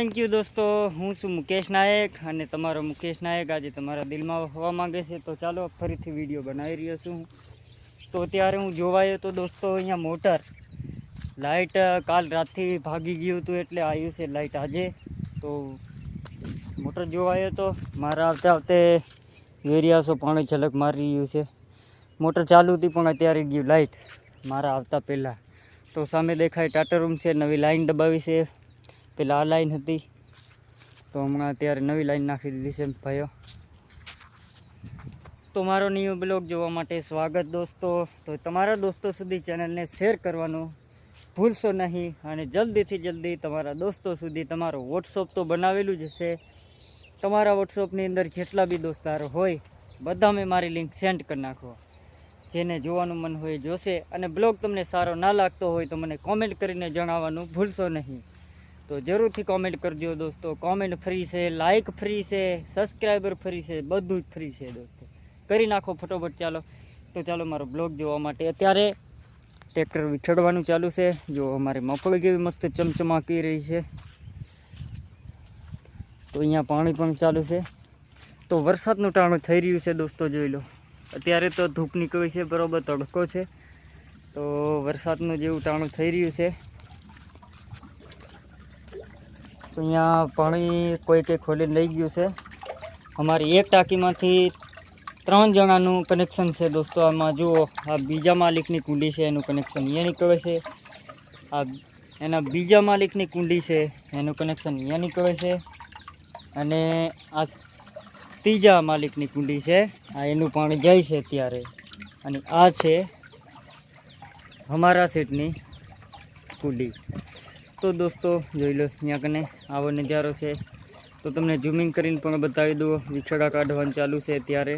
Thank you દોસ્તો. હું છું મુકેશ નાયક અને તમારો મુકેશ નાયક આજે તમારા દિલમાં હોવા માંગે છે. તો ચાલો ફરીથી વીડિયો બનાવી રહ્યો છું. તો ત્યારે હું જોવાયો તો દોસ્તો અહીંયા મોટર લાઇટ કાલ રાતથી ભાગી ગયું હતું એટલે આવ્યું છે લાઇટ આજે. તો મોટર જોવાયો તો મારા આવતે આવતે વેરિયાસો પાણી ઝલક મારી રહ્યું છે. મોટર ચાલુ હતી પણ અત્યારે ગયું લાઇટ મારા આવતા પહેલાં. તો સામે દેખાય ટાટા રૂમ છે, નવી લાઈન દબાવી છે. પેલા આ લાઈન હતી. તો હમણાં અત્યારે નવી લાઈન નાખી દીધી છે ભાઈઓ. તો મારો ન્યૂ બ્લોગ જોવા માટે સ્વાગત દોસ્તો. તો તમારા દોસ્તો સુધી ચેનલને શેર કરવાનું ભૂલશો નહીં અને જલ્દીથી જલ્દી તમારા દોસ્તો સુધી તમારો વોટ્સઅપ તો બનાવેલું જ હશે. તમારા વોટ્સઅપની અંદર જેટલા બી દોસ્તારો હોય, બધા મેં મારી લિંક સેન્ડ કરી નાખો. જેને જોવાનું મન હોય જોશે અને બ્લોગ તમને સારો ના લાગતો હોય તો મને કોમેન્ટ કરીને જણાવવાનું ભૂલશો નહીં. તો જરૂરથી કોમેન્ટ કરજો દોસ્તો. કોમેન્ટ ફ્રી છે લાઇક ફ્રી છે સબસ્ક્રાઈબર ફ્રી છે, બધું જ ફ્રી છે દોસ્તો. કરી નાખો ફટોફટ ચાલો. તો ચાલો મારો બ્લોગ જોવા માટે અત્યારે ટ્રેક્ટર વિછડવાનું ચાલુ છે. જો અમારી મફળી કેવી મસ્ત ચમચમાકી રહી છે. તો અહીંયા પાણી પણ ચાલુ છે. તો વરસાદનું ટાણું થઈ રહ્યું છે દોસ્તો જોઈ લો. અત્યારે તો ધૂપ નીકળી છે, બરાબર તડકો છે. તો વરસાદનું જેવું ટાણું થઈ રહ્યું છે. તો અહીંયા પાણી કોઈ કંઈ ખોલીને લઈ ગયું છે. અમારી એક ટાંકીમાંથી ત્રણ જણાનું કનેક્શન છે દોસ્તો. આમાં જુઓ, આ બીજા માલિકની કુંડી છે, એનું કનેક્શન અહીંયા નીકળે છે. આ એના બીજા માલિકની કુંડી છે, એનું કનેક્શન અહીંયા નીકળે છે. અને આ ત્રીજા માલિકની કુંડી છે, આ એનું પાણી જાય છે ત્યારે અને આ છે અમારા સેટની કુંડી. તો દોસ્તો, જોઈ લો, અહીંયા કને આવો નજારો છે. તો તમને ઝૂમિંગ કરીને પણ બતાવી દઉં વિછડા કાઢવાનું ચાલુ છે ત્યારે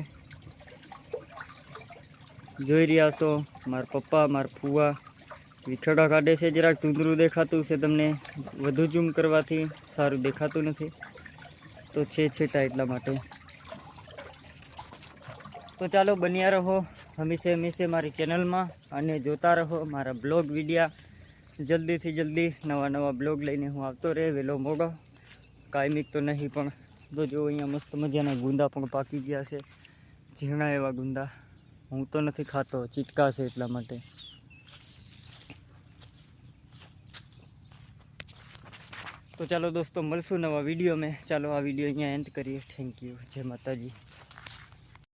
જોઈ રહ્યા છો, મારા પપ્પા, મારા ફુવા. વિછડા કાઢે છે, જરાક ટૂંદરું દેખાતું છે તમને વધુ ઝૂમ કરવાથી, સારું દેખાતું નથી. તો છે છેટા એટલા માટે. તો ચાલો, બન્યા રહો હંમેશા હંમેશા મારી ચેનલમાં અને જોતા રહો મારા બ્લોગ વિડીયા. જલ્દીથી જલ્દી નવા નવા બ્લોગ લઈને હું આવતો રહે વહેલો મોડો. કાયમિક તો નહીં, પણ તો જો અહીંયા મસ્ત મજાના ગુંદા પણ પાકી ગયા છે. ઝીણા એવા ગુંદા. હું તો નથી ખાતો, ચીટકા છે એટલા માટે. તો ચાલો દોસ્તો, મળશું નવા વીડિયો મેં ચાલો આ વીડિયો અહીંયા એન્ડ કરીએ. થેન્ક યુ જય માતાજી.